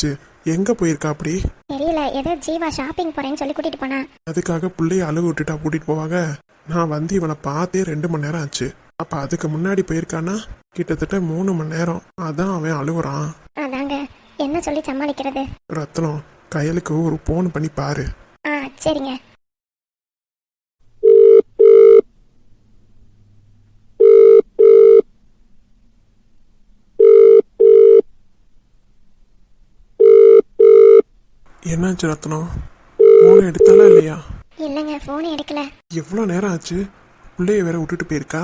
ஆச்சு எங்க போயிருக்கா அப்படி? தெரியல ஏதோ ஜீவா ஷாப்பிங் போறேன்னு சொல்லி கூட்டிட்டு போனா. அதுக்காக பிள்ளைய அழுக விட்டுட்டா கூட்டிட்டு போவாங்க. நான் வந்து இவனை பார்த்தே ரெண்டு மணி நேரம் ஆச்சு. அப்ப அதுக்கு முன்னாடி போயிருக்கானா? கிட்டத்தட்ட மூணு மணி நேரம். அதான் அவன் அழுகுறான். அதாங்க என்ன சொல்லி சமாளிக்கிறது? ரத்னம் கையலுக்கு ஒரு போன் பண்ணி பாரு. ஆ சரிங்க. என்னாச்சு ரத்னம் போன் எடுத்தாலா இல்லையா? இல்லைங்க ஃபோனை எடுக்கல. எவ்வளோ நேரம் ஆச்சு? பிள்ளைய வேற விட்டுட்டு போயிருக்கா?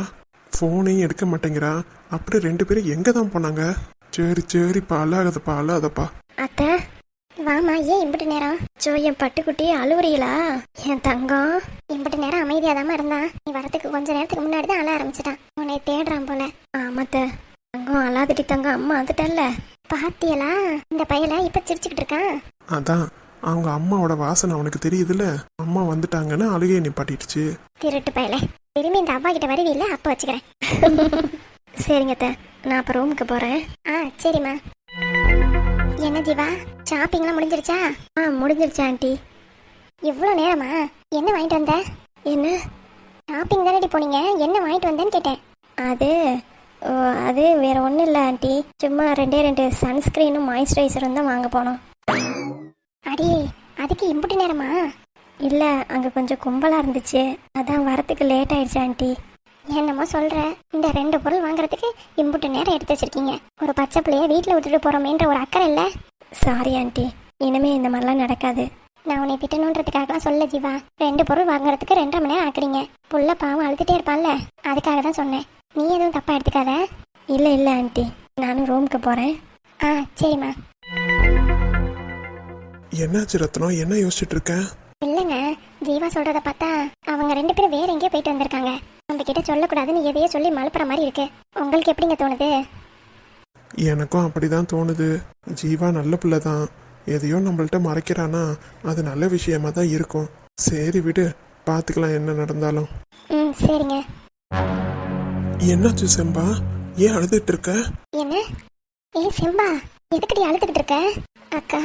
ஃபோனையும் எடுக்க மாட்டேங்கிறா. அப்படி ரெண்டு பேரும் எங்கே தான் போனாங்க? சரி சரிப்பா அழாதப்பா அழாதப்பா அத்தை வாமா ஏன் இம்பிட்டு நேரம்? சோ என் பட்டுக்குட்டி அழுவுறீங்களா என் தங்கம். இம்பிட்டு நேரம் அமைதியாதாம இருந்தான் நீ வரதுக்கு கொஞ்ச நேரத்துக்கு முன்னாடி தான் அழ ஆரம்பிச்சிட்டான். உன்னை தேடுறான் போல. ஆமாத்த தங்கம் அழாதடி தங்கம். அம்மா வந்துட்டல்ல. பாத்தியலா? இந்த பையல இப்ப சிரிச்சுக்கிட்டு இருக்கான். அதான். அவங்க அம்மாவோட வாசனை அவனுக்கு தெரியுதுல்ல? அம்மா வந்துட்டாங்கன்னு அழுகையை நிப்பாட்டிடுச்சு. திருட்டு பயலே. திரும்பி இந்த அப்பா கிட்ட வருவீல்ல அப்ப வச்சுக்கிறேன். சரிங்க அத்தை. நான் அப்ப ரூமுக்கு போறேன். ஆ சரிம்மா. என்ன ஜீவா? ஷாப்பிங்லாம் முடிஞ்சிருச்சா? ஆ முடிஞ்சிருச்சா ஆண்டி. இவ்வளோ நேரமா? என்ன வாங்கிட்டு வந்த? என்ன? ஷாப்பிங் தானடி போனீங்க? என்ன வாங்கிட்டு வந்தேன்னு கேட்டேன். அது ஓ, அது வேற ஒன்றும் இல்லை ஆண்டி. சும்மா ரெண்டே ரெண்டு சன்ஸ்கிரீனும் மாய்ஸ்சரைசரும் தான் வாங்க போனோம். அடி அதுக்கு இம்புட்டு நேரமா? இல்லை அங்கே கொஞ்சம் கும்பலாக இருந்துச்சு. அதான் வரத்துக்கு லேட் ஆயிடுச்சு ஆண்டி. என்னமோ சொல்கிற இந்த ரெண்டு பொருள் வாங்குறதுக்கு இம்புட்டு நேரம் எடுத்து வச்சிருக்கீங்க. ஒரு பச்சை பிள்ளைய வீட்டில் விட்டுட்டு போகிறோமேன்ற ஒரு அக்கறை இல்லை? Sorry aunty. இனிமே இந்த மாதிரிலாம் நடக்காது. நான் உன்னை திட்டணுன்றதுக்காகலாம் சொல்ல ஜீவா. ரெண்டு பொருள் வாங்குறதுக்கு ரெண்டரை மணி நேரம் ஆக்குறீங்க. புள்ள பாவம் அழுதுட்டே இருப்பான்ல? அதுக்காக தான் சொன்னேன். நீ எதுவும் தப்பாக எடுத்துக்காத? இல்லை இல்லை ஆண்டி. நானும் ரூமுக்கு போகிறேன் ஆ சரிம்மா. என்னாச்சு ரத்னம்? என்ன யோசிச்சுட்டு இருக்க இல்லைங்க. ஜீவா சொல்றத பார்த்தா அவங்க ரெண்டு பேரும் வேற எங்கேயோ போயிட்டு வந்திருக்காங்க. நம்ம கிட்ட சொல்லக்கூடாதுன்னு எதையோ சொல்லி மழுப்புற மாதிரி இருக்கு. உங்களுக்கு எப்படிங்க தோணுது? எனக்கும் அப்படிதான் தோணுது. ஜீவா நல்ல பிள்ளை தான் எதையோ நம்மள்ட்ட மறைக்கிறானா அது நல்ல விஷயமா தான் இருக்கும். சரி விடு பார்த்துக்கலாம் என்ன நடந்தாலும். ம் சரிங்க. என்னாச்சு செம்பா? ஏன் அழுதுட்டு இருக்க? என்ன? ஏய் செம்பா எதுக்கடி அழுதுகிட்டு இருக்க? அக்கா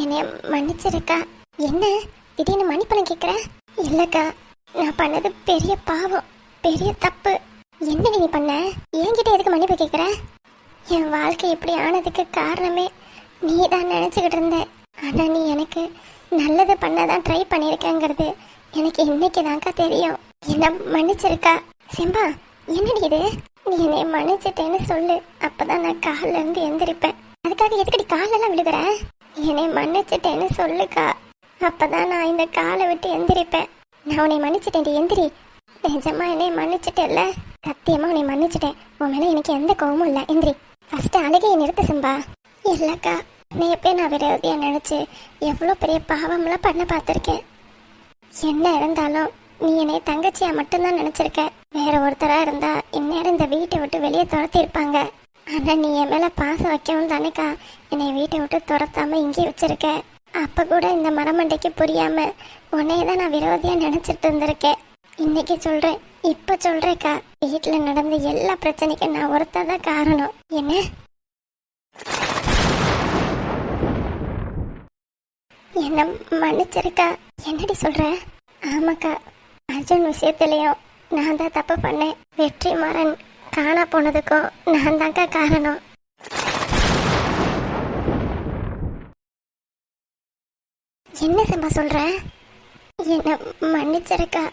என்னைய மன்னிச்சிருக்கா? என்ன? திடீர்னு மன்னிப்பணம் கேட்குற இல்லைக்கா நான் பண்ணது பெரிய பாவம் பெரிய தப்பு. என்ன நீ பண்ண? என்கிட்ட எதுக்கு மன்னிப்பு கேட்குற என் வாழ்க்கை இப்படி ஆனதுக்கு காரணமே நீ தான் நினச்சிக்கிட்டு இருந்த. ஆனால் நீ எனக்கு நல்லது பண்ணதான் ட்ரை பண்ணியிருக்கேங்கிறது எனக்கு இன்னைக்கு தான்க்கா தெரியும். என்ன மன்னிச்சிருக்கா? செம்பா என்னடி இது? நீ என்னை மன்னிச்சிட்டேன்னு சொல்லு. அப்பதான் நான் காலில் இருந்து எந்திரிப்பேன். அதுக்காக எதுக்கடி காலெல்லாம் விழுகிறேன் என்னை மன்னிச்சிட்டேன்னு சொல்லுக்கா. அப்பதான் நான் இந்த காலை விட்டு எந்திரிப்பேன். நான் உன்னை மன்னிச்சிட்டேன் எந்திரி. நிஜமா என்னை மன்னிச்சிட்டேல்ல? சத்தியமா உன்னை மன்னிச்சிட்டேன். உன் மேல எனக்கு எந்த கோவமும் இல்லை. எந்திரி. ஃபர்ஸ்ட் அழுகையை நிறுத்த சிம்பா. இல்லக்கா நீ எப்பயும் நான் விரோதியா நினைச்சு எவ்வளோ பெரிய பாவம்லாம் பண்ண பார்த்துருக்கேன். என்ன இருந்தாலும் நீ என்னை தங்கச்சியா மட்டும்தான் நினைச்சிருக்க. வேற ஒருத்தரா இருந்தா இந்நேரம் இந்த வீட்டை விட்டு வெளியே துரத்தி இருப்பாங்க ஆனால் நீ என் மேல பாசம் வைக்கவும் தானேக்கா. என்னை வீட்டை விட்டு துரத்தாம இங்கே வச்சிருக்க. அப்ப கூட இந்த மரமண்டைக்கு புரியாம உன்னையே தான் நான் விரோதியா நினைச்சிட்டு இருந்திருக்கேன். இன்னைக்கு சொல்றேன் இப்ப சொல்கிறேக்கா வீட்டுல நடந்த எல்லா பிரச்சனைக்கும் நான் ஒருத்தர் தான் காரணம். என்ன? என்ன மன்னிச்சிருக்கா? என்னடி சொல்ற? ஆமாக்கா அர்ஜுன் விஷயத்துலயும் நான் தான் தப்பு பண்ணேன். வெற்றிமாறன் காணா போனதுக்கும் நான் தான்க்கா காரணம். என்ன செம்பா சொல்ற? என்ன மன்னிச்சிருக்கா.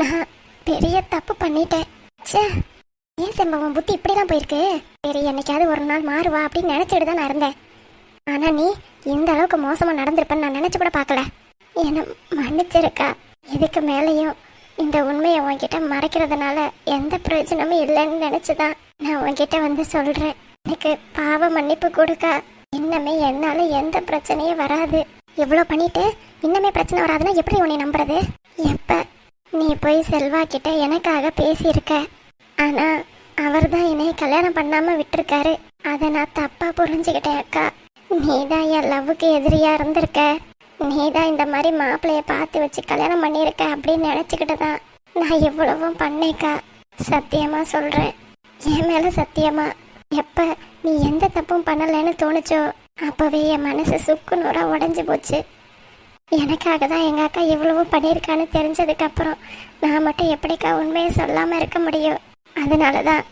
நான் பெரிய தப்பு பண்ணிட்டேன். ச்சே ஏன் செம்பா உன் புத்தி இப்படிலாம் போயிருக்கு? சரி என்னைக்காவது ஒரு நாள் மாறுவா அப்படின்னு நினைச்சிட்டு தான் நான் இருந்தேன். ஆனா நீ இந்த அளவுக்கு மோசமா நடந்திருப்பேன்னு நான் நினைச்சு கூட பார்க்கல. என்ன மன்னிச்சிருக்கா. இதுக்கு மேலேயும் இந்த உண்மையை உன்கிட்ட மறைக்கிறதுனால எந்த பிரயோஜனமும் இல்லைன்னு நினைச்சுதான் நான் உன்கிட்ட வந்து சொல்றேன். எனக்கு பாவ மன்னிப்பு கொடுக்கா. இன்னமே என்னால எந்த பிரச்சனையும் வராது. இவ்வளோ பண்ணிட்டு இன்னமே பிரச்சனை வராதுன்னா எப்படி உன்னை நம்புறது? எப்ப? நீ போய் செல்வா கிட்ட எனக்காக பேசியிருக்க. ஆனா அவர் தான் என்னை கல்யாணம் பண்ணாம விட்டிருக்காரு. அதை நான் தப்பா புரிஞ்சுக்கிட்டேன் அக்கா. நீதான் என் லவ்வுக்கு எதிரியா இருந்திருக்க. நீ தான் இந்த மாதிரி மாப்பிள்ளைய பார்த்து வச்சு கல்யாணம் பண்ணியிருக்க அப்படின்னு நினச்சிக்கிட்டு தான் நான் எவ்வளவும் பண்ணேக்கா. சத்தியமாக சொல்கிறேன் என் மேலே சத்தியமா. எப்போ நீ எந்த தப்பும் பண்ணலைன்னு தோணுச்சோ அப்போவே என் மனசு சுக்கு நூறாக உடஞ்சு போச்சு. எனக்காக தான் எங்கள் அக்கா இவ்வளவு பண்ணியிருக்கான்னு தெரிஞ்சதுக்கப்புறம் நான் மட்டும் எப்படிக்கா உண்மையை சொல்லாமல் இருக்க முடியும்? அதனால தான்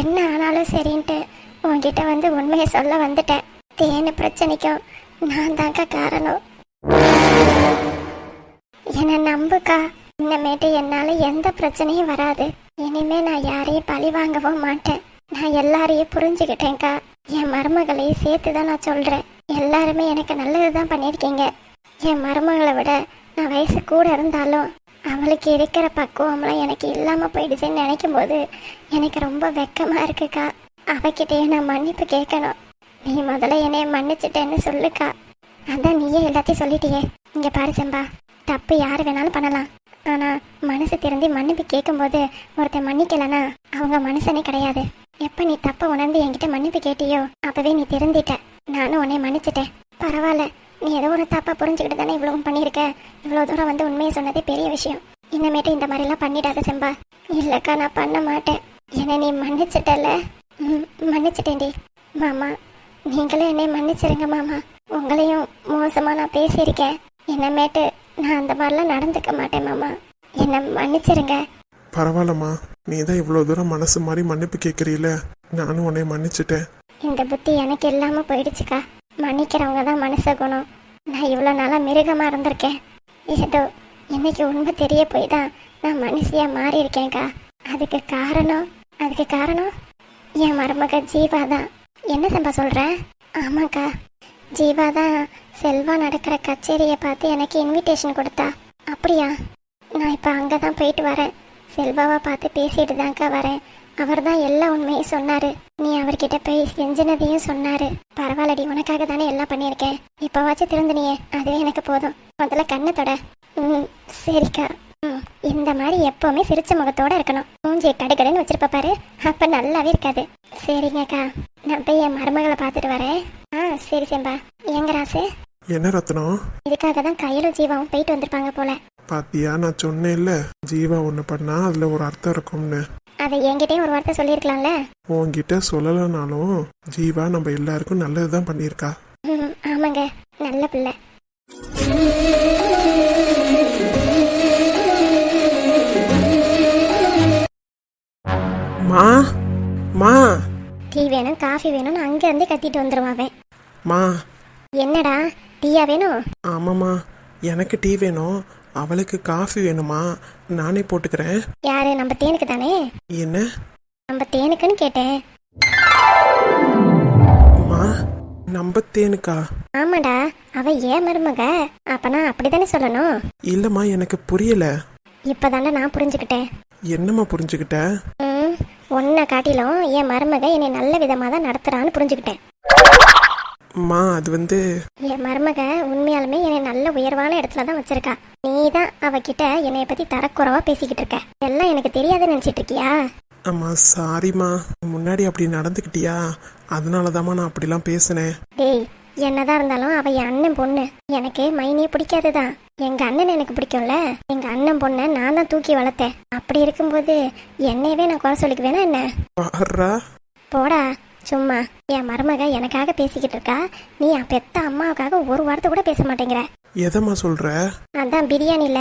என்ன ஆனாலும் சரின்ட்டு உன்கிட்ட வந்து உண்மையை சொல்ல வந்துட்டேன். தேனு பிரச்சனைக்கும் நான் தாங்க காரணம். என்னை நம்புக்கா? இன்னமேட்டு என்னால எந்த பிரச்சனையும் வராது. இனிமே நான் யாரையும் பழி வாங்கவும் மாட்டேன். நான் எல்லாரையும் புரிஞ்சுக்கிட்டேன்க்கா. என் மருமகளையும் சேர்த்து தான் நான் சொல்றேன். எல்லாருமே எனக்கு நல்லது தான் பண்ணியிருக்கீங்க. என் மருமகளை விட நான் வயசு கூட இருந்தாலும் அவளுக்கு இருக்கிற பக்குவம்லாம் எனக்கு இல்லாமல் போயிடுச்சுன்னு நினைக்கும் போது எனக்கு ரொம்ப வெக்கமாக இருக்குக்கா. அவகிட்டயே நான் மன்னிப்பு கேட்கணும். நீ முதல்ல என்னைய மன்னிச்சிட்டேன்னு சொல்லுக்கா. அதான் நீயே எல்லாத்தையும் சொல்லிட்டியே. இங்க பாரு செம்பா தப்பு யார் வேணாலும் பண்ணலாம். ஆனா மனசு திறந்து மன்னிப்பு கேட்கும்போது ஒருத்தன் மன்னிக்கலனா அவங்க மனுஷனே கிடையாது. எப்ப நீ தப்ப உணர்ந்து என்கிட்ட மன்னிப்பு கேட்டியோ அப்பவே நீ திருந்திட்ட. நானும் உன்னை மன்னிச்சிட்டேன். பரவாயில்ல நீ ஏதோ ஒரு தப்பா புரிஞ்சுக்கிட்டு தானே இவ்வளவும் பண்ணியிருக்க. இவ்வளவு தூரம் வந்து உண்மையை சொன்னதே பெரிய விஷயம். இனிமேட்டு இந்த மாதிரிலாம் பண்ணிடாத செம்பா. இல்லக்கா நான் பண்ண மாட்டேன். என்னை நீ மன்னிச்சிட்டல ம் மன்னிச்சிட்டேன்டி. மாமா நீங்களே என்னை மன்னிச்சிருங்க மாமா. உங்களையும் மோசமா நான் பேசியிருக்கேன். என்னமேட்டு நான் அந்த மாதிரிலாம் நடந்துக்க மாட்டேன் மாமா. என்னை மன்னிச்சிருங்க. பரவாயில்லம்மா. நீ தான் இவ்வளோ தூரம் மனசு மாதிரி மன்னிப்பு கேட்குறீல நானும் உன்னை மன்னிச்சிட்டேன். இந்த புத்தி எனக்கு இல்லாம போயிடுச்சுக்கா. மன்னிக்கிறவங்க தான் மனுஷ குணம். நான் இவ்வளோ நாளாக மிருகமா இருந்திருக்கேன். ஏதோ இன்னைக்கு உண்மை தெரிய போய் தான் நான் மனுஷியா மாறி இருக்கேன்க்கா அதுக்கு காரணம் அதுக்கு காரணம்? என் மருமக ஜீவா தான் என்ன சம்பா சொல்ற? ஆமாக்கா. ஜீவா தான் செல்வா நடக்கிற கச்சேரியை பார்த்து எனக்கு இன்விடேஷன் கொடுத்தா. அப்படியா? நான் இப்போ அங்கே தான் போயிட்டு வரேன். செல்வாவை பார்த்து பேசிட்டு தான்க்கா வரேன். அவர் தான் எல்லா உண்மையும் சொன்னாரு. நீ அவர்கிட்ட போய் செஞ்சினதையும் சொன்னாரு. பரவாயில்லடி உனக்காக தானே எல்லாம் பண்ணியிருக்கேன். இப்போவாச்சும் திருந்தினியே அதுவே எனக்கு போதும். முதல்ல கண்ணை தொட. ம் சரிக்கா. ம் இந்த மாதிரி எப்பவுமே சிரிச்ச முகத்தோட இருக்கணும். மூஞ்சி கடுகடுன்னு வச்சிருப்ப பாரு. அப்ப நல்லாவே இருக்காது. சரிங்கக்கா. நான் போய் என் மருமகளை பார்த்துட்டு வரேன். ஆ சரி செம்பா. எங்க ராசு? என்ன ரத்னம்? இதுக்காக தான் கையிலும் ஜீவாவும் போயிட்டு வந்திருப்பாங்க போல. பாத்தியா நான் சொன்னேன்ல ஜீவா ஒன்று பண்ணா அதில் ஒரு அர்த்தம் இருக்கும்னு. அதை என்கிட்டயும் ஒரு வார்த்தை சொல்லியிருக்கலாம்ல? உன்கிட்ட சொல்லலைனாலும் ஜீவா நம்ம எல்லாருக்கும் நல்லது தான் பண்ணியிருக்கா. ம், ஆமாங்க. நல்ல பிள்ளை. மா மா. டீ வேணும் காஃபி வேணும்னு அங்க இருந்து கத்திட்டு வந்துருவான் அவன். மா. என்னடா டீயா வேணும் ஆமாம்மா எனக்கு டீ வேணும் அவளுக்கு காஃபி வேணுமா நானே போட்டுக்கிறேன். யாரு நம்ம தேனுக்கு தானே? என்ன? நம்ம தேனுக்குன்னு கேட்டேன். மா நம்ம தேனுக்கா? ஆமாடா அவ ஏன் மருமக? அப்பனா அப்படிதானே சொல்லணும் இல்லைம்மா எனக்கு புரியல. இப்பதானே நான் புரிஞ்சுக்கிட்டேன். என்னம்மா புரிஞ்சுக்கிட்ட? ம் உன்னை காட்டிலும் என் மருமக என்னை நல்ல விதமா தான் நடத்துறான்னு புரிஞ்சுக்கிட்டேன். மா அது வந்து என் மருமக உண்மையாலுமே என்னை நல்ல உயர்வான இடத்துல தான் வச்சிருக்கா. நீ தான் அவகிட்ட என்னைய பத்தி தரக்குறைவா பேசிக்கிட்டு இருக்க. எல்லாம் எனக்கு தெரியாதுன்னு நினைச்சிட்டு இருக்கியா? அம்மா சாரிம்மா. முன்னாடி அப்படி நடந்துக்கிட்டியா? அதனால நான் அப்படிலாம் பேசினேன். டேய் என்னதான் இருந்தாலும் அவ என் அண்ணன் பொண்ணு. எனக்கு மைனியே பிடிக்காதுதான். எங்க அண்ணன் எனக்கு பிடிக்கும்ல. எங்க அண்ணன் பொண்ணை நான் தான் தூக்கி வளர்த்தேன். அப்படி இருக்கும்போது என்னையவே நான் குறை சொல்லிக்க வேணா என்ன? பாடுறா போடா. சும்மா. என் மருமக எனக்காக பேசிக்கிட்டு இருக்கா. நீ என் பெத்த அம்மாவுக்காக ஒரு வார்த்தை கூட பேச மாட்டேங்கிற. எதம்மா சொல்ற? அதான் பிரியாணில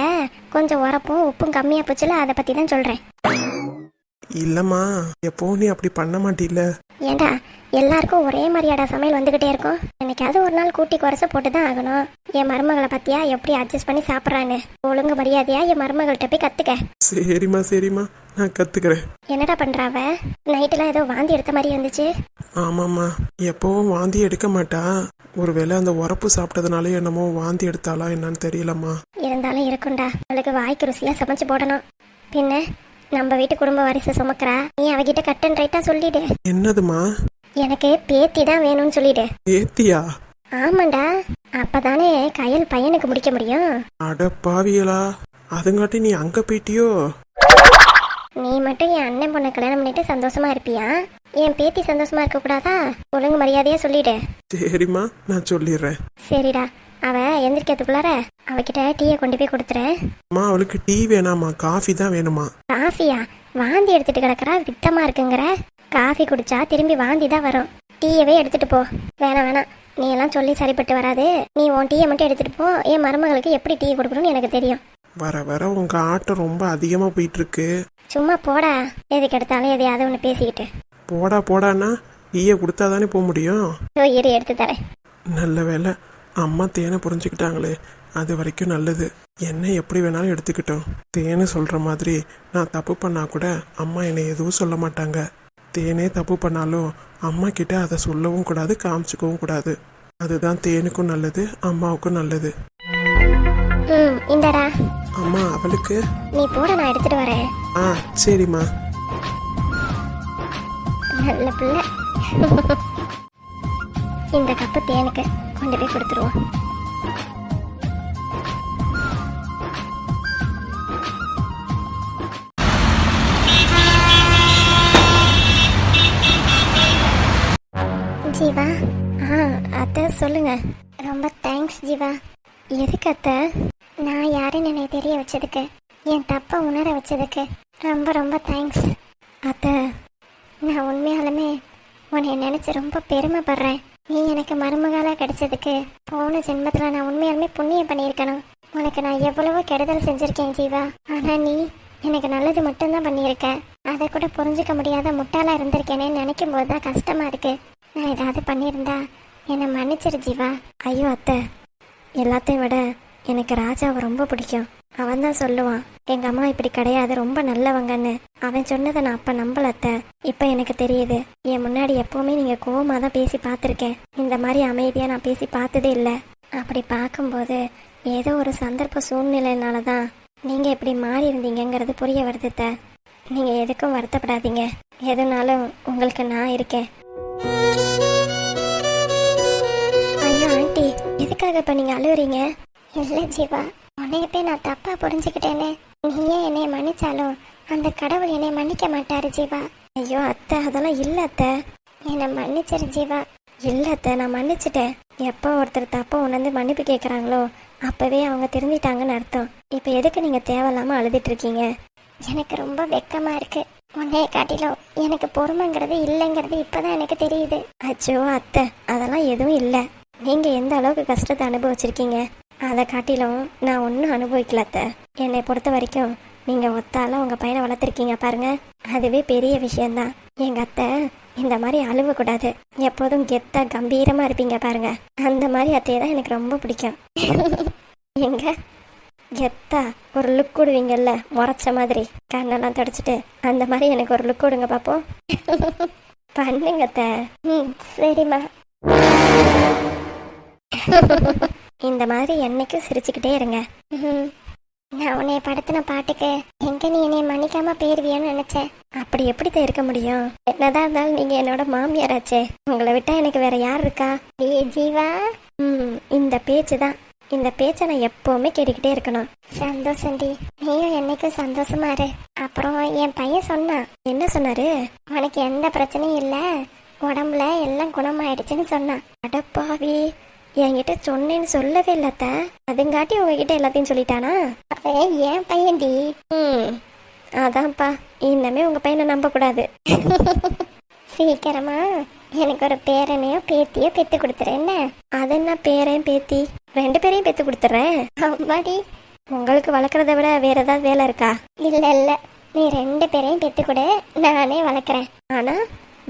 கொஞ்சம் உரப்பும் உப்பும் கம்மியா போச்சுல அதை பத்தி தான் சொல்றேன். இல்லம்மா எப்போ நீ அப்படி பண்ண மாட்டில ஏண்டா எல்லாருக்கும் ஒரே மாதிரியாடா சமையல் வந்துகிட்டே இருக்கும். என்னைக்காவது ஒரு நாள் கூட்டி குறைச்ச போட்டு தான் ஆகணும். என் மருமகளை பத்தியா எப்படி அட்ஜஸ்ட் பண்ணி சாப்பிட்றான்னு. ஒழுங்கு மரியாதையா என் மருமகள்கிட்ட போய் கத்துக்க. சரிம்மா சரிம்மா. நான் கத்துக்கிறேன். என்னடா பண்றாவ நைட்டுலாம் ஏதோ வாந்தி எடுத்த மாதிரி இருந்துச்சு. ஆமாம்மா. எப்பவும் வாந்தி எடுக்க மாட்டா. ஒருவேளை அந்த உரப்பு சாப்பிட்டதுனால என்னமோ வாந்தி எடுத்தாளா என்னன்னு தெரியலம்மா. இருந்தாலும் இருக்கும்டா. அவளுக்கு வாய்க்கு ருசியா சமைச்சு போடணும். பின்ன நம்ம வீட்டு குடும்ப வாரிசு சுமக்கிறா? நீ அவகிட்ட கட்டன் ரைட்டா சொல்லிடு. என்னதுமா எனக்கு பேத்தி தான் வேணும்னு சொல்லிடு. ஏத்தியா ஆமாண்டா. அப்பதானே கயல் பையனுக்கு முடிக்க முடியும். அட பாவியலா அதுங்காட்டி நீ அங்க போயிட்டியோ? நீ மட்டும் என் அண்ணன் பொண்ணை கல்யாணம் பண்ணிட்டு சந்தோஷமா இருப்பியா? என் பேத்தி சந்தோஷமா இருக்க கூடாதா? ஒழுங்கு மரியாதையா சொல்லிடு. சரிம்மா நான் சொல்லிடுறேன். சரிடா. அவ எந்திரிக்கிறதுக்குள்ளார அவகிட்ட டீயை கொண்டு போய் கொடுத்துறேன் அம்மா அவளுக்கு டீ வேணாம்மா காஃபி தான் வேணுமா? காஃபியா? வாந்தி எடுத்துட்டு கிடக்குறா வித்தமா இருக்குங்கிற. காஃபி குடிச்சா திரும்பி வாந்தி தான் வரும். டீயவே எடுத்துட்டு போ. வேணாம் வேணாம். நீ எல்லாம் சொல்லி சரிப்பட்டு வராது. நீ உன் டீயை மட்டும் எடுத்துட்டு போ. என் மருமகளுக்கு எப்படி டீ கொடுக்கணும்னு எனக்கு தெரியும். வர வர உங்க ஆட்டம் ரொம்ப அதிகமா போயிட்டு இருக்கு சும்மா போடா. எதுக்கு எடுத்தாலும் எதையாவது ஒன்று பேசிக்கிட்டு. போடா போடான்னா டீயை கொடுத்தா தானே போக முடியும். இதோ இரு எடுத்து தரேன். நல்ல வேலை அம்மா தேனை புரிஞ்சுக்கிட்டாங்களே. அது வரைக்கும் நல்லது. என்ன எப்படி வேணாலும் எடுத்துக்கிட்டோம். தேனு சொல்ற மாதிரி நான் தப்பு பண்ணா கூட அம்மா என்னை எதுவும் சொல்ல மாட்டாங்க. தேனே தப்பு பண்ணாலும் அம்மா கிட்ட அதை சொல்லவும் கூடாது காமிச்சிக்கவும் கூடாது. அதுதான் தேனுக்கும் நல்லது அம்மாவுக்கும் நல்லது. ம் இந்தடா. அம்மா அவளுக்கு? நீ போட நான் எடுத்துட்டு வரேன். ஆ சரிம்மா. நல்ல பிள்ளை. இந்த கப்பு தேனுக்கு கொண்டு போய் கொடுத்துருவோம். ஜீவா. ஆ அத்தை சொல்லுங்க. ரொம்ப தேங்க்ஸ் ஜீவா. எதுக்கு அத்தை? நான் யாருன்னு என்னை தெரிய வச்சதுக்கு என் தப்பை உணர வச்சதுக்கு ரொம்ப ரொம்ப தேங்க்ஸ் அத்தை நான் உண்மையாலுமே உன்னை நினைச்சு ரொம்ப பெருமைப்படுறேன். நீ எனக்கு மருமகாலாக கிடைச்சதுக்கு போன ஜென்மத்தில் நான் உண்மையாலுமே புண்ணியம் பண்ணியிருக்கணும். உனக்கு நான் எவ்வளவோ கெடுதல் செஞ்சுருக்கேன் ஜீவா. ஆனால் நீ எனக்கு நல்லது மட்டும்தான் பண்ணியிருக்க. அதை கூட புரிஞ்சுக்க முடியாத முட்டாளாக இருந்திருக்கேனே நினைக்கும் போது தான் கஷ்டமாக இருக்குது நான் ஏதாவது பண்ணியிருந்தா என்னை மன்னிச்சிரு ஜீவா. ஐயோ அத்தை. எல்லாத்தையும் விட எனக்கு ராஜாவை ரொம்ப பிடிக்கும். அவன் தான் சொல்லுவான் எங்க அம்மா இப்படி கிடையாது ரொம்ப நல்லவங்கன்னு. அவன் சொன்னதை நான் அப்ப நம்பலத்த இப்ப எனக்கு தெரியுது என் முன்னாடி எப்பவுமே நீங்க கோவமா தான் பேசி பார்த்துருக்கேன். இந்த மாதிரி அமைதியா நான் பேசி பார்த்ததே இல்லை. அப்படி பார்க்கும்போது ஏதோ ஒரு சந்தர்ப்ப சூழ்நிலைனால தான் நீங்க இப்படி மாறி இருந்தீங்கங்கிறது புரிய வருது அத்தை. நீங்க எதுக்கும் வருத்தப்படாதீங்க. எதுனாலும் உங்களுக்கு நான் இருக்கேன். எதுக்காக இப்ப நீங்க அழுவுறீங்க இல்ல ஜீவா உன்னைய போய் நான் தப்பா புரிஞ்சுக்கிட்டேனே. நீயே என்னை மன்னிச்சாலும் அந்த கடவுள் என்னை மன்னிக்க மாட்டாரு ஜீவா. ஐயோ அத்தை அதெல்லாம் இல்ல அத்தை. என்னை மன்னிச்சிரு ஜீவா. இல்ல அத்தை நான் மன்னிச்சிட்டேன். எப்போ ஒருத்தர் தப்பா உணர்ந்து மன்னிப்பு கேட்குறாங்களோ அப்பவே அவங்க திருந்திட்டாங்கன்னு அர்த்தம். இப்போ எதுக்கு நீங்க தேவையில்லாம அழுதுட்டு இருக்கீங்க? எனக்கு ரொம்ப வெக்கமா இருக்கு. உன்னைய காட்டிலும் எனக்கு பொறுமைங்கிறது இல்லைங்கிறது இப்பதான் எனக்கு தெரியுது. அச்சோ அத்தை அதெல்லாம் எதுவும் இல்லை. நீங்கள் எந்த அளவுக்கு கஷ்டத்தை அனுபவிச்சிருக்கீங்க? அதை காட்டிலும் நான் ஒன்றும் அனுபவிக்கலத்த என்னை பொறுத்த வரைக்கும் நீங்கள் ஒத்தால உங்கள் பையனை வளர்த்துருக்கீங்க பாருங்க. அதுவே பெரிய விஷயந்தான் எங்கள் அத்தை இந்த மாதிரி அழுவக்கூடாது. எப்போதும் கெத்தா கம்பீரமாக இருப்பீங்க பாருங்க. அந்த மாதிரி அத்தையை தான் எனக்கு ரொம்ப பிடிக்கும். எங்க? கெத்தா ஒரு லுக் கொடுவீங்கல்ல முறைச்ச மாதிரி. கண்ணெல்லாம் தொடச்சிட்டு அந்த மாதிரி எனக்கு ஒரு லுக் கொடுங்க பார்ப்போம் பண்ணுங்க அத்தை. ம் சரிம்மா. இந்த மாதிரி என்னைக்கும் சிரிச்சுக்கிட்டே இருங்க. நான் உன்னைய படுத்தின பாட்டுக்கு எங்க நீ என்னைய மன்னிக்காம பேருவியான்னு நினைச்சேன். அப்படி எப்படி தான் இருக்க முடியும்? என்னதான் இருந்தாலும் நீங்க என்னோட மாமியாராச்சே. உங்களை விட்டா எனக்கு வேற யார் இருக்கா? ஏ ஜீவா. ம் இந்த பேச்சு தான். இந்த பேச்சை நான் எப்பவுமே கேட்டுக்கிட்டே இருக்கணும். சந்தோஷம்டி நீயும் என்னைக்கும் சந்தோஷமா இரு. அப்புறம் என் பையன் சொன்னான். என்ன சொன்னாரு? உனக்கு எந்த பிரச்சனையும் இல்ல. உடம்புல எல்லாம் குணமாயிடுச்சுன்னு சொன்னான். அடப்பாவி. என்கிட்ட சொன்னேன்னு சொல்லவே இல்லத்த அதுங்காட்டி உங்ககிட்ட எல்லாத்தையும் சொல்லிட்டானா? அவன் ஏன் பையன்டி. ம். அதான்ப்பா. இன்னமே உங்க பையனை நம்ப கூடாது சீக்கிரமா. எனக்கு ஒரு பேரனையோ பேத்தியோ பெத்து கொடுத்துறேன் என்ன? அது என்ன பேரன் பேத்தி? ரெண்டு பேரையும் பெத்து கொடுத்துறேன் அம்மாடி உங்களுக்கு வளர்க்குறத விட வேற ஏதாவது வேலை இருக்கா? இல்ல இல்ல. நீ ரெண்டு பேரையும் பெத்து கொடு. நானே வளர்க்குறேன். ஆனா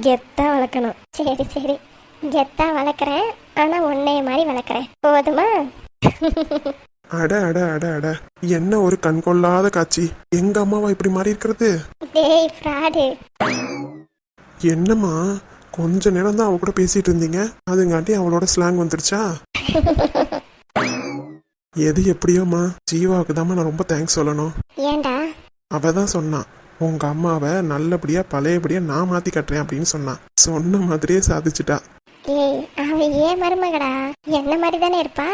கெத்தா வளர்க்கணும். சரி சரி. கெத்தா வளர்க்குறேன். ஆனா உன்னைய மாதிரி வளர்க்குறேன். போதுமா? அட அட அட அட. என்ன ஒரு கண்கொள்ளாத காட்சி. எங்க அம்மாவா இப்படி மாறி இருக்கிறது? டேய் ஃப்ராடு. என்னம்மா? கொஞ்ச நேரம் தான் அவ கூட பேசிட்டு இருந்தீங்க. அதுங்காட்டி அவளோட ஸ்லாங் வந்துருச்சா? எது எப்படியோம்மா? ஜீவாவுக்கு தாம்மா நான் ரொம்ப தேங்க்ஸ் சொல்லணும். ஏன்டா? அவ தான் சொன்னான் உங்க அம்மாவை நல்லபடியா பழையபடியா நான் மாத்தி கட்டுறேன் அப்படின்னு சொன்னான் சொன்ன மாதிரியே சாதிச்சிட்டா. ஏன் மருமகடா என்ன மாதிரி தானே இருப்பா?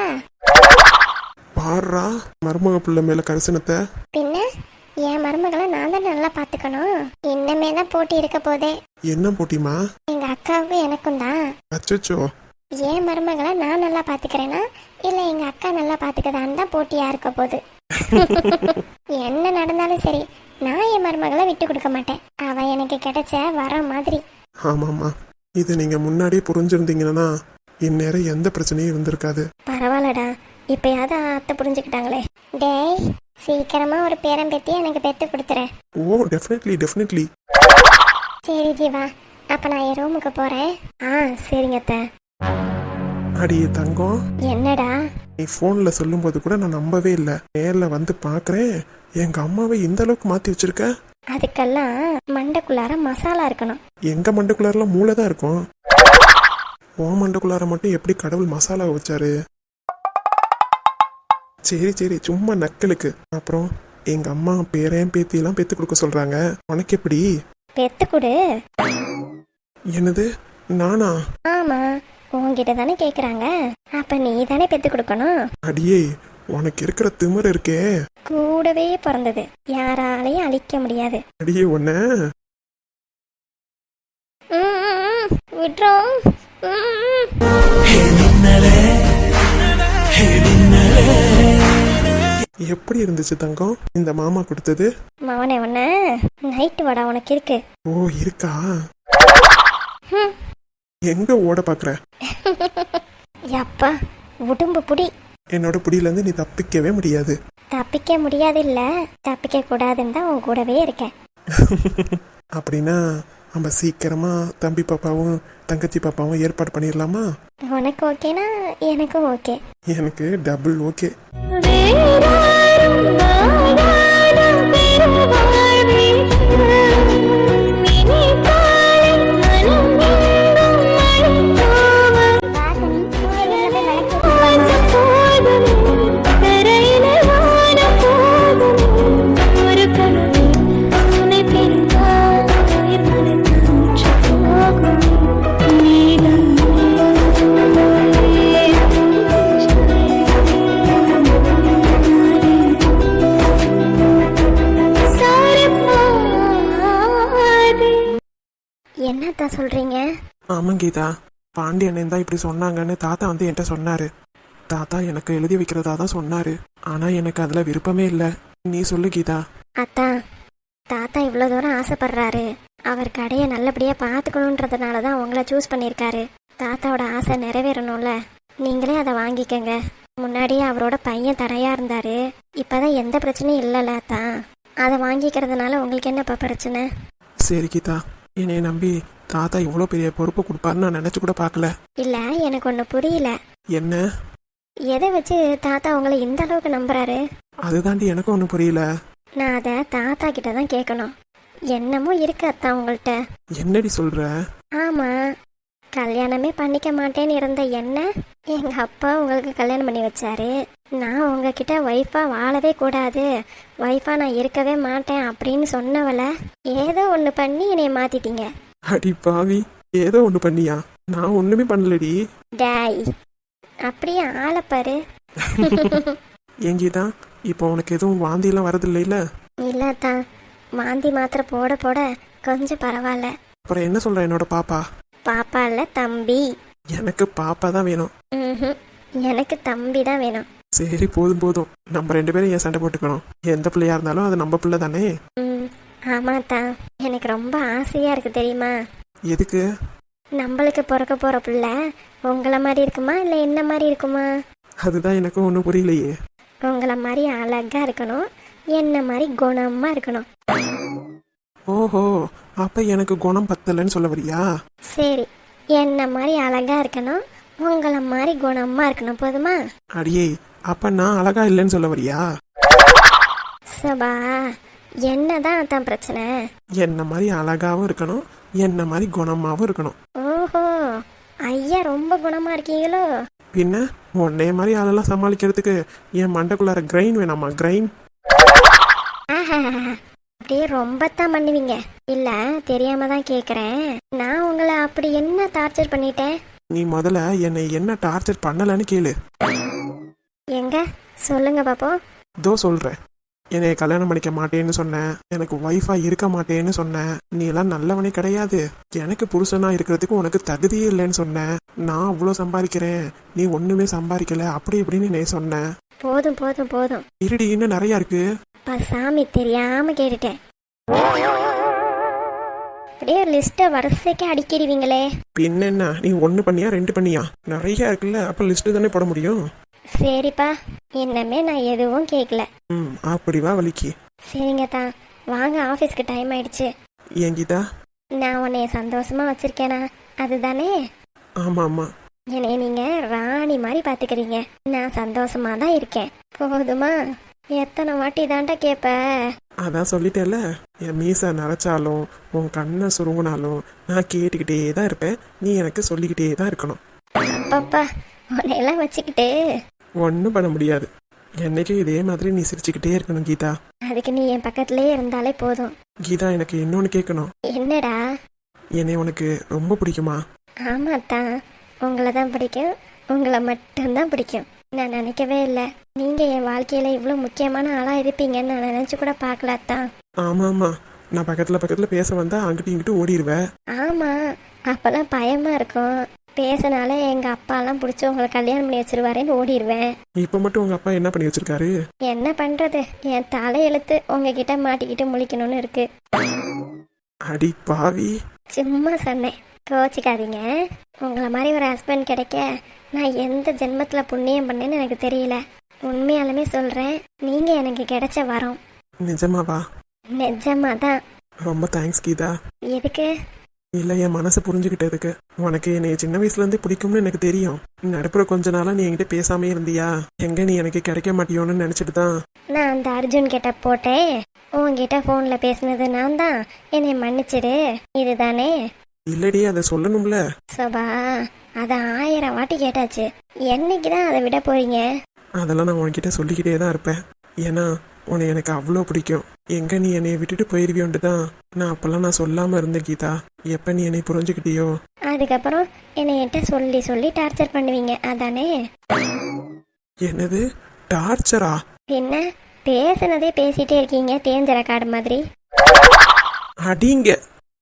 பாடுறா மருமக பிள்ளை மேல கரிசனத்தை. பின்ன என் மருமகளை நான் தான் நல்லா பாத்துக்கணும் இன்னமே தான் போட்டி இருக்க போதே. என்ன போட்டிமா எங்க அக்காவுக்கும் எனக்கும் தான். அச்சச்சோ. என் மருமகளை நான் நல்லா பாத்துக்கிறேனா இல்ல எங்க அக்கா நல்லா பாத்துக்கதான்னு தான் போட்டியா இருக்க போகுது. என்ன நடந்தாலும் சரி நான் என் மருமகளை விட்டு கொடுக்க மாட்டேன். அவ எனக்கு கிடைச்ச வர மாதிரி. ஆமாம்மா. இது நீங்கள் முன்னாடியே புரிஞ்சிருந்தீங்கன்னா இந்நேரம் எந்த பிரச்சனையும் இருந்திருக்காது. பரவாயில்லடா. இப்பயாவது அத்தை புரிஞ்சுக்கிட்டாங்களே. டேய் சீக்கிரமா ஒரு பேரன் பெத்தி எனக்கு பெத்து கொடுத்துறேன் ஓ டெஃபினெட்லி டெஃபினெட்லி சரி ஜீவா. அப்ப நான் என் ரூமுக்கு போறேன். ஆ சரிங்க அத்தை. அடியே தங்கம். என்னடா? நீ ஃபோனில் சொல்லும்போது கூட நான் நம்பவே இல்லை. நேரில் வந்து பார்க்குறேன் எங்கள் அம்மாவை இந்த அளவுக்கு மாற்றி வச்சிருக்க? அதுக்கெல்லாம் மண்டைக்குள்ளார மசாலா இருக்கணும். எங்கள் மண்டைக்குள்ளாரெலாம் மூளை தான் இருக்கும். மண்டைக்குள்ளார மட்டும் எப்படி கடவுள் மசாலா வச்சாரு? சரி சரி சும்மா நக்கலுக்கு. அப்புறம் எங்கள் அம்மா பேரன் பேத்தியெல்லாம் பேத்து கொடுக்க சொல்கிறாங்க உனக்கு எப்படி? பெத்து கொடு. என்னது? நானா? ஆமா உன்கிட்ட தானே கேக்குறாங்க. அப்ப நீ தானே பெத்து கொடுக்கணும். அடியே உனக்கு இருக்கிற திமிரு இருக்கே. கூடவே பிறந்தது. யாராலையும் அழிக்க முடியாது. அடியே உன்ன. ம், ம், ம், விட்றோம் ம், ம். எப்படி இருந்துச்சு தங்கம்? இந்த மாமா கொடுத்தது? மவனே உன்ன நைட்டு வாடா உனக்கு இருக்கு. ஓ இருக்கா? எங்க ஓட பாக்குற? யப்பா உடம்பு புடி. என்னோட புடியிலேருந்து நீ தப்பிக்கவே முடியாது. தப்பிக்க முடியாது இல்ல தப்பிக்க கூடாதுன்னு தான் உன் கூடவே இருக்கேன். அப்படின்னா நம்ம சீக்கிரமா தம்பி பாப்பாவும் தங்கச்சி பாப்பாவும் ஏற்பாடு பண்ணிடலாமா? உனக்கு ஓகேனா எனக்கும் ஓகே. எனக்கு டபுள் ஓகே. என்னத்தா சொல்றீங்க? ஆமாம் கீதா. பாண்டியண்ணன் தான் இப்படி சொன்னாங்கன்னு தாத்தா வந்து என்கிட்ட சொன்னாரு. தாத்தா எனக்கு எழுதி வைக்கிறதா தான் சொன்னாரு. ஆனா எனக்கு அதுல விருப்பமே இல்லை. நீ சொல்லு கீதா. அத்தா தாத்தா இவ்வளோ தூரம் ஆசைப்படுறாரு. அவர் கடையை நல்லபடியாக பார்த்துக்கணுன்றதுனால தான் உங்களை சூஸ் பண்ணியிருக்காரு. தாத்தாவோட ஆசை நிறைவேறணும்ல. நீங்களே அதை வாங்கிக்கங்க. முன்னாடியே அவரோட பையன் தடையா இருந்தாரு. இப்போதான் எந்த பிரச்சனையும் இல்லைல்ல அத்தா. அதை வாங்கிக்கிறதுனால உங்களுக்கு என்னப்பா பிரச்சனை? சரி கீதா. என்னை நம்பி தாத்தா இவ்வளோ பெரிய பொறுப்பு கொடுப்பாருன்னு நான் நினச்சி கூட பார்க்கல. இல்லை எனக்கு ஒன்று புரியல. என்ன? எதை வச்சு தாத்தா உங்களை இந்த அளவுக்கு நம்புறாரு? அதுதாண்டி எனக்கும் ஒன்றும் புரியல. நான் அதை தாத்தா கிட்ட தான் கேட்கணும். என்னமோ இருக்கு அத்தா உங்கள்கிட்ட என்னடி சொல்ற? ஆமா கல்யாணமே பண்ணிக்க மாட்டேன்னு இருந்த என்ன? எங்க அப்பா உங்களுக்கு கல்யாணம் பண்ணி வச்சாரு. நான் உங்ககிட்ட ஒய்ஃபா வாழவே கூடாது. ஒய்ஃபா நான் இருக்கவே மாட்டேன் அப்படின்னு சொன்னவள ஏதோ ஒன்று பண்ணி என்னைய மாத்திட்டீங்க. அடி பாவி ஏதோ ஒன்று பண்ணியா? நான் ஒன்றுமே பண்ணலடி. டேய் அப்படியே ஆளப்பாரு ஏங்கிதா இப்போ உனக்கு எதுவும் வாந்தியெல்லாம் வரதில்லைல இல்லத்தான் வாந்தி மாத்திரை போட போட கொஞ்சம் பரவாயில்ல. அப்புறம் என்ன சொல்ற என்னோட பாப்பா? பாப்பா இல்ல தம்பி. எனக்கு பாப்பா தான் வேணும். எனக்கு தம்பி தான் வேணும். சரி போதும் போதும். நம்ம ரெண்டு பேரும் ஏன் சண்டை போட்டுக்கணும்? எந்த பிள்ளையா இருந்தாலும் அது நம்ம பிள்ளை தானே? ம் ஆமாத்தா. எனக்கு ரொம்ப ஆசையா இருக்கு தெரியுமா? எதுக்கு? நம்மளுக்கு பிறக்க போற பிள்ளை உங்களை மாதிரி இருக்குமா இல்லை என்ன மாதிரி இருக்குமா? அதுதான் எனக்கு ஒன்றும் புரியலையே. உங்களை மாதிரி அழகா இருக்கணும் என்ன மாதிரி குணமா இருக்கணும். ஓஹோ அப்ப எனக்கு குணம் பத்தலைன்னு சொல்ல வரியா? சரி என்ன மாதிரி அழகா இருக்கணும் உங்களை மாதிரி குணமா இருக்கணும் போதுமா? அடியே அப்ப நான் அழகா இல்லைன்னு சொல்ல வரியா? சபா என்னதான் அதான் பிரச்சனை? என்ன மாதிரி அழகாவும் இருக்கணும் என்ன மாதிரி குணமாவும் இருக்கணும். ஓஹோ ஐயா ரொம்ப குணமா இருக்கீங்களோ? பின்ன உன்னைய மாதிரி ஆளெல்லாம் சமாளிக்கிறதுக்கு என் மண்டைக்குள்ளார கிரைன் வேணாமா கிரைன் அப்படியே ரொம்ப தான் பண்ணுவீங்க. இல்ல தெரியாம தான் கேக்குறேன். நான் உங்களை அப்படி என்ன டார்ச்சர் பண்ணிட்டேன்? நீ முதல்ல என்னை என்ன டார்ச்சர் பண்ணலன்னு கேளு. எங்க சொல்லுங்க பாப்போம் இதோ சொல்றேன் என்னைய கல்யாணம் பண்ணிக்க மாட்டேன்னு சொன்னேன் எனக்கு ஒய்ஃபா இருக்க மாட்டேன்னு சொன்னேன் நீ எல்லாம் நல்லவனே கிடையாது. எனக்கு புருஷனா இருக்கிறதுக்கு உனக்கு தகுதியே இல்லைன்னு சொன்னேன் நான் அவ்வளோ சம்பாதிக்கிறேன் நீ ஒண்ணுமே சம்பாதிக்கல அப்படி இப்படின்னு நீ சொன்னேன் போதும் போதும் போதும். இருடி இன்னும் நிறைய இருக்கு. அப்பா சாமி தெரியாம கேட்டுட்டேன். அப்படியே லிஸ்ட்டை வரிசைக்கு அடிக்கிடுவீங்களே. பின்ன என்ன நீ ஒன்று பண்ணியா ரெண்டு பண்ணியா? நிறைய இருக்குல்ல அப்போ லிஸ்ட்டு தானே போட முடியும்? சரிப்பா. இன்னமே நான் எதுவும் கேட்கல ம் அப்படி வா வலிக்கு. சரிங்க தான் வாங்க ஆஃபீஸ்க்கு டைம் ஆயிடுச்சு. ஏன் கீதா? நான் உன்னைய சந்தோஷமா வச்சிருக்கேனா? அதுதானே? ஆமாம் ஆமாம் என்னைய நீங்க ராணி மாதிரி பாத்துக்கிறீங்க. நான் சந்தோஷமா தான் இருக்கேன். போதுமா? எத்தனை வாட்டி தாண்டா கேப்ப? அதான் சொல்லிட்டேல்ல என் மீசை நரைச்சாலும் உன் கண்ணை சுருங்கினாலும் நான் கேட்டுக்கிட்டே தான் இருப்பேன். நீ எனக்கு சொல்லிக்கிட்டே தான் இருக்கணும். அப்பப்பா உன்னையெல்லாம் வச்சுக்கிட்டு. ஒன்றும் பண்ண முடியாது. என்னைக்கும் இதே மாதிரி நீ சிரிச்சுக்கிட்டே இருக்கணும் கீதா. அதுக்கு நீ என் பக்கத்துலயே இருந்தாலே போதும். கீதா எனக்கு இன்னொன்று கேட்கணும். என்னடா? என்னை உனக்கு ரொம்ப பிடிக்குமா? ஆமா தான் உங்களை தான் பிடிக்கும். உங்களை மட்டும்தான் பிடிக்கும். நான் நினைக்கவே இல்லை. நீங்க என் வாழ்க்கையில இவ்வளவு முக்கியமான ஆளா இருப்பீங்கன்னு நான் நினைச்சு கூட பார்க்கல தான் ஆமாம் ஆமாம் நான் பக்கத்தில் பக்கத்தில் பேச வந்தா அங்கிட்டு இங்கிட்டு ஓடிடுவேன் ஆமா. அப்பெல்லாம் பயமா இருக்கும். பேசினால எங்க அப்பாலாம் பிடிச்சி உங்களை கல்யாணம் பண்ணி வச்சிருவாரேன்னு ஓடிடுவேன் இப்போ மட்டும் உங்கள் அப்பா என்ன பண்ணி வச்சிருக்காரு? என்ன பண்றது? என் தலையெழுத்து உங்ககிட்ட மாட்டிக்கிட்டு முழிக்கணும்னு இருக்கு. அடி பாவி. சும்மா சொன்னேன். கோச்சிக்காதீங்க. உங்களை மாதிரி ஒரு ஹஸ்பண்ட் கிடைக்க நான் எந்த ஜென்மத்துல புண்ணியம் பண்ணேன்னு எனக்கு தெரியல. உண்மையாலுமே சொல்றேன் நீங்க எனக்கு கிடைச்ச வரோம். நிஜமாவா? நிஜமா தான் ரொம்ப தேங்க்ஸ் கீதா. எதுக்கு? இல்லை என் மனசை புரிஞ்சுக்கிட்டதுக்கு உனக்கு என்னை சின்ன வயசுலேருந்தே பிடிக்கும்னு எனக்கு தெரியும். நடுப்புற கொஞ்ச நாளாக நீ என்கிட்ட பேசாமே இருந்தியா? எங்க நீ எனக்கு கிடைக்க மாட்டியோன்னு நினச்சிட்டு தான். நான் அந்த அர்ஜுன் கிட்ட போட்டேன். உன்கிட்ட ஃபோனில் பேசுனது நான் தான். என்னை மன்னிச்சிடு. இதுதானே? இல்லடி அதை சொல்லணும்ல. சபா அதை ஆயிரம் வாட்டி கேட்டாச்சு. என்னைக்கு தான் அதை விட போறீங்க? அதெல்லாம் நான் உன்கிட்ட சொல்லிக்கிட்டே தான் இருப்பேன். ஏன்னா உன்னை எனக்கு அவ்வளோ பிடிக்கும். எங்க நீ என்னை விட்டுட்டு போயிருவியோன்ட்டு தான் நான் அப்பெல்லாம் நான் சொல்லாமல் இருந்தேன் கீதா. எப்போ நீ என்னை புரிஞ்சுக்கிட்டியோ? அதுக்கப்புறம் என்னையிட்ட சொல்லி சொல்லி டார்ச்சர் பண்ணுவீங்க. அதானே? என்னது? டார்ச்சரா என்ன? பேசுனதே பேசிட்டே இருக்கீங்க தேஞ்ச ரெக்கார்டு மாதிரி. அடிங்க.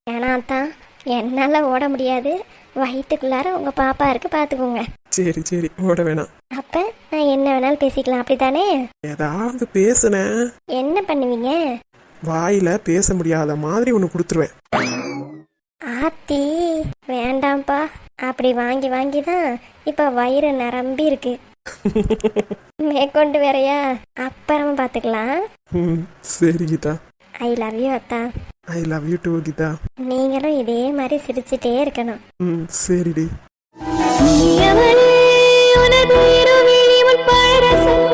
ஏன்னா தான் என்னால் ஓட முடியாது. வயிற்றுக்குள்ளார உங்கள் பாப்பா இருக்கு பார்த்துக்கோங்க சரி சரி ஓட வேணாம். அப்போ நான் என்ன வேணாலும் பேசிக்கலாம் அப்படித்தானே? ஏதாவது பேசுனேன் என்ன பண்ணுவீங்க? வாயில பேச முடியாத மாதிரி ஒன்று கொடுத்துருவேன். ஆத்தி வேண்டாம்ப்பா. அப்படி வாங்கி வாங்கி தான் இப்போ வயிறு நிரம்பி இருக்கு. மேற்கொண்டு வேறையா? அப்புறமா பார்த்துக்கலாம் ம் சரி கீதா. ஐ லவ் யூ அத்தா. I love you too Geetha நீங்களும் இதே மாதிரி சிரிச்சிட்டே இருக்கணும். ம் சரிடி. நீ அவளே உனது இருவிழி உன் பழசன்